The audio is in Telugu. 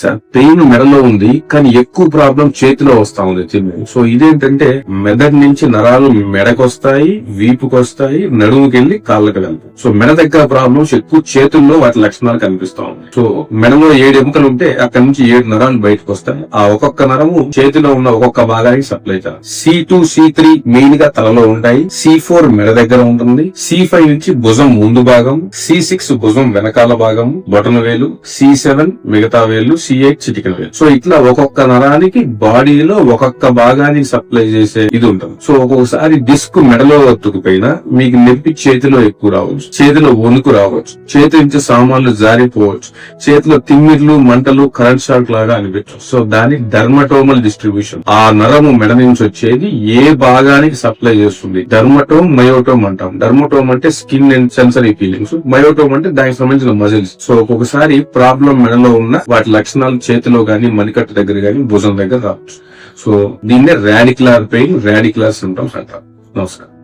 సార్ పెయిన్ మెడలో ఉంది కానీ ఎక్కువ ప్రాబ్లం చేతిలో వస్తా ఉంది తిమ్మి. సో ఇదేంటంటే మెదడు నుంచి నరాలు మెడకొస్తాయి వీపుకొస్తాయి వీపుకి వస్తాయి నడుముకి వెళ్ళి కాళ్ళకి వెళ్తాయి. సో మెడ దగ్గర ప్రాబ్లమ్స్ ఎక్కువ చేతుల్లో వాటి లక్షణాలు కనిపిస్తా ఉంది సో మెడలో ఏడు ఎముకలు ఉంటే అక్కడ నుంచి ఏడు నరాలు బయటకు వస్తాయి ఆ ఒక్కొక్క నరము చేతిలో ఉన్న ఒక్కొక్క భాగానికి సప్లై చేయాలి. సి టూ సి త్రీ మెయిన్గా తలలో ఉంటాయి. సి ఫోర్ మెడ దగ్గర ఉంటుంది. సి ఫైవ్ నుంచి భుజం ముందు భాగం. సి సిక్స్ భుజం వెనకాల భాగం. బొటన వేలు సి సెవెన్ మిగతా వేలు సి ఎయిట్ చిటికల సో ఇట్లా ఒక్కొక్క నరానికి బాడీలో ఒక్కొక్క భాగానికి సప్లై చేసే ఇది ఉంటుంది. సో ఒక్కొక్కసారి డిస్క్ మెడలో ఒత్తుకుపోయినా మీకు నొప్పి చేతిలో ఎక్కువ రావచ్చు. చేతిలో వణుకు రావచ్చు. చేతి నుంచి సామాన్లు జారిపోవచ్చు. చేతిలో తిమ్మిర్లు మంటలు కరెంట్ షాక్ లాగా అనిపించవచ్చు. సో దాని డర్మటోమల్ డిస్ట్రిబ్యూషన్ ఆ నరము మెడ నుంచి వచ్చేది ఏ భాగానికి సప్లై చేస్తుంది? డర్మటోమ్ మయోటోమ్ అంటాం. డర్మటోమ్ అంటే skin and sensory feelings myotome అంటే దానికి సంబంధించిన మజిల్స్ సో ఒక్కొక్కసారి ప్రాబ్లం మెడలో ఉన్న వాటి లక్షణాలు చేతిలో గాని మణికట్టు దగ్గర గాని భుజం దగ్గర రావచ్చు. సో దీన్నే రాడిక్యులర్ పెయిన్ రాడిక్యులర్ సింటమ్స్ అంటారు. నమస్కారం.